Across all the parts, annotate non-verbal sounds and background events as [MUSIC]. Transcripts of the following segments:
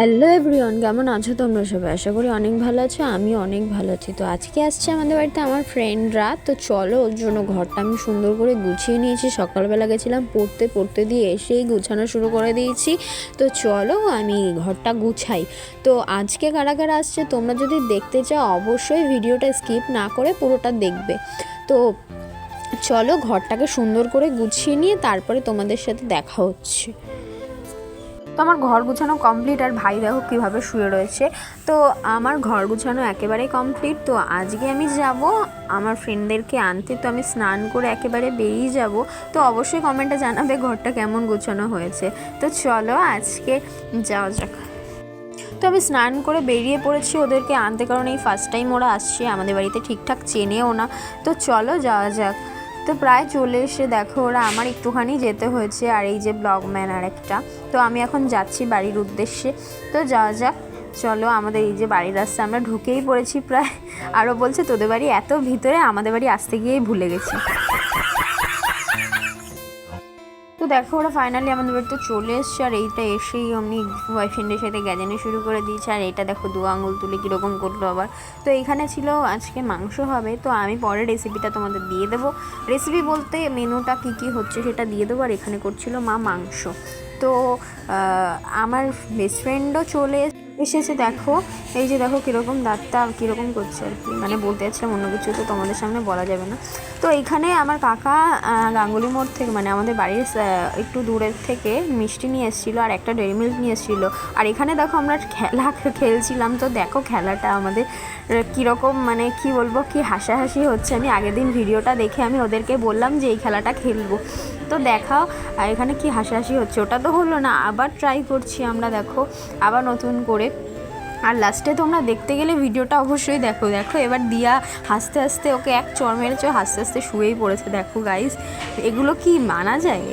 Hello everyone, কেমন আছো তোমরা সবাই? আশা করি অনেক ভালো আছো আমি অনেক ভালো আছি। তো আজকে আসছে আমাদের বাড়িতে আমার ফ্রেন্ডরা তো চলো, ওর জন্য ঘরটা আমি সুন্দর করে গুছিয়ে নিয়েছি। সকালবেলা গেছিলাম পড়তে পড়তে দিয়ে এসেই গুছানো শুরু করে দিয়েছি। তো চলো, আমি ঘরটা গুছাই। তো আজকে কারা কারা আসছে তোমরা যদি দেখতে চাও, অবশ্যই ভিডিওটা স্কিপ না করে পুরোটা দেখবে। তো চলো, ঘরটাকে সুন্দর করে গুছিয়ে নিয়ে তারপরে তোমাদের সাথে দেখা হচ্ছে। তো আমার ঘর গুছানো কমপ্লিট আর ভাই দেখো কীভাবে শুয়ে রয়েছে। তো আমার ঘর গুছানো একেবারেই কমপ্লিট তো আজকে আমি যাব আমার ফ্রেন্ডদেরকে আনতে, তো আমি স্নান করে একেবারে বেরিয়ে যাব। তো অবশ্যই কমেন্টে জানাবে ঘরটা কেমন গোছানো হয়েছে। তো চলো আজকে যাওয়া যাক। তো আমি স্নান করে বেরিয়ে পড়েছি ওদেরকে আনতে, কারণ এই ফার্স্ট টাইম ওরা আসছে, আমাদের বাড়িতে ঠিকঠাক চেনেও না। তো চলো যাওয়া যাক। তো প্রায় চলে এসে দেখো, ওরা আমার একটুখানি যেতে হয়েছে আর এই যে ব্লগম্যান আর একটা তো আমি এখন যাচ্ছি বাড়ির উদ্দেশ্যে। তো যাওয়া যাক। চলো আমাদের এই যে বাড়ির রাস্তা আমরা ঢুকেই পড়েছি প্রায়। আরও বলছে, তোদের বাড়ি এত ভিতরে, আমাদের বাড়ি আসতে গিয়েই ভুলে গেছি। দেখো, ওরা ফাইনালি আমাদের বাড়িতে চলে এসছে আর এইটা এসেই অমনি বয়ফ্রেন্ডের সাথে গ্যাজানি শুরু করে দিয়েছে। আর এটা দেখো, দু আঙুল তুলে কীরকম করল আবার। তো এইখানে ছিল, আজকে মাংস হবে, তো আমি পরে রেসিপিটা তোমাদের দিয়ে দেবো। রেসিপি বলতে মেনুটা কী কী হচ্ছে সেটা দিয়ে দেবো, আর এখানে করছিল মা মাংস। তো আমার বেস্ট ফ্রেন্ডও চলে এসেছে, দেখো। এই যে দেখো কীরকম দাঁতটা কীরকম করছে আর কি। মানে বলতে যাচ্ছিলাম অন্য কিছু তো তোমাদের সামনে বলা যাবে না। তো এইখানে আমার কাকা গাঙ্গুলি মোড় থেকে মানে আমাদের বাড়ির একটু দূরের থেকে মিষ্টি নিয়ে এসেছিল আর একটা ডেরি মিল্ক নিয়ে এসেছিল। আর এখানে দেখো আমরা খেলা [LAUGHS] খেলছিলাম। তো দেখো খেলাটা আমাদের কীরকম মানে কি বলব, কি হাসাহাসি হচ্ছে। আমি আগের দিন ভিডিওটা দেখে আমি ওদেরকে বললাম যে এই খেলাটা খেলব। তো দেখাও, আর এখানে কি হাসাহাসি হচ্ছে? ওটা তো হলো না, আবার ট্রাই করছি আমরা, দেখো, আবার নতুন করে। আর লাস্টে তোমরা দেখতে গেলে ভিডিওটা অবশ্যই দেখো দেখো, এবার দিয়া হাসতে হাসতে ওকে এক চর মেরেছে হাসতে হাসতে শুয়েই পড়েছে, দেখো গাইস এগুলো কি মানা যায়?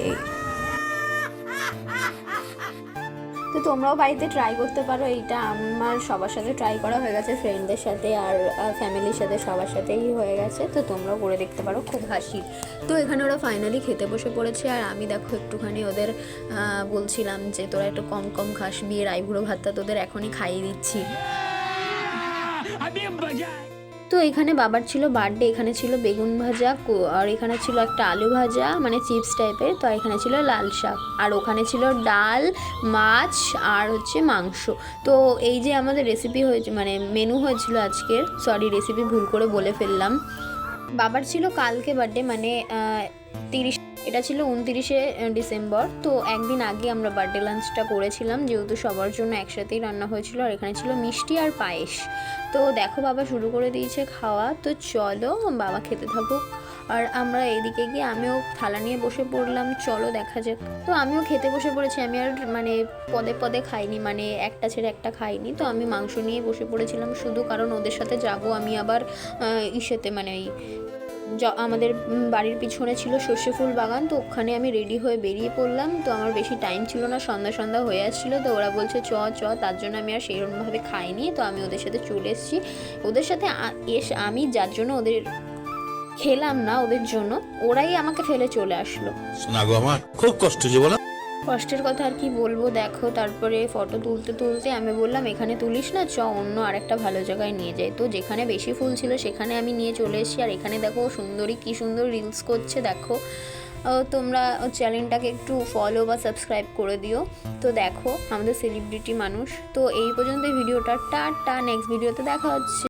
তো তোমরাও বাড়িতে ট্রাই করতে পারো। এইটা আমার সবার সাথে ট্রাই করা হয়ে গেছে ফ্রেন্ডদের সাথে আর ফ্যামিলির সাথে সবার সাথেই হয়ে গেছে। তো তোমরাও করে দেখতে পারো, খুব হাসির তো এখানে ওরা ফাইনালি খেতে বসে পড়েছে আর আমি দেখো একটুখানি ওদের বলছিলাম যে তোরা একটু কম কম খাস, বিয়ের আইবুড়ো ভাতটা তোদের এখনই খাইয়ে দিচ্ছি। তো এখানে বাবার ছিল বার্থডে, এখানে ছিল বেগুন ভাজা আর এখানে ছিল একটা আলু ভাজা মানে চিপস টাইপের, তো এখানে ছিল লাল শাক। আর ওখানে ছিল ডাল, মাছ আর হচ্ছে মাংস। তো এই যে আমাদের রেসিপি হয়েছে মানে মেনু হয়েছিল আজকের সরি রেসিপি ভুল করে বলে ফেললাম। বাবার ছিল কালকে বার্থডে মানে তিরিশ এটা ছিল উনতিরিশে ডিসেম্বর। তো একদিন আগে আমরা বার্থডে লাঞ্চটা করেছিলাম, যেহেতু সবার জন্য একসাথেই রান্না হয়েছিল, আর এখানে ছিল মিষ্টি আর পায়েস। তো দেখো বাবা শুরু করে দিয়েছে খাওয়া। তো চলো বাবা খেতে থাকুক। আর আমরা এদিকে গিয়ে আমিও থালা নিয়ে বসে পড়লাম। চলো দেখা যাক। তো আমিও খেতে বসে পড়েছি। আমি আর মানে পদে পদে খাইনি মানে একটা ছেড়ে একটা খাইনি। তো আমি মাংস নিয়ে বসে পড়েছিলাম শুধু কারণ ওদের সাথে যাব আমি আবার ইসেতে মানে য- আমাদের বাড়ির পিছনে ছিল সর্ষে ফুল বাগান, তো ওখানে আমি রেডি হয়ে বেরিয়ে পড়লাম। তো আমার বেশি টাইম ছিল না, সন্ধ্যা সন্ধ্যা হয়ে আসছিল, তো ওরা বলছে, চ চ, তার জন্য আমি আর সেরকমভাবে খাইনি। তো আমি ওদের সাথে চলে এসেছি। ওদের সাথে এস, আমি যার জন্য ওদের খেলাম না, ওদের জন্য, ওরাই আমাকে ফেলে চলে আসলো। আমার, খুব কষ্ট কষ্টের কথা আর কি বলব? দেখো, তারপরে ফটো তুলতে তুলতে আমি বললাম, এখানে তুলিস না? চ, অন্য আরেকটা ভালো জায়গায় নিয়ে যাই। তো যেখানে বেশি ফুল ছিল সেখানে আমি নিয়ে চলে এসেছি। আর এখানে দেখো, সুন্দরী কি সুন্দর রিলস করছে, দেখো। তোমরা চ্যানেলটাকে একটু ফলো বা সাবস্ক্রাইব করে দিও। তো দেখো, আমাদের সেলিব্রিটি মানুষ। তো এই পর্যন্ত ভিডিওটা। টা টা নেক্সট ভিডিওতে দেখা হচ্ছে।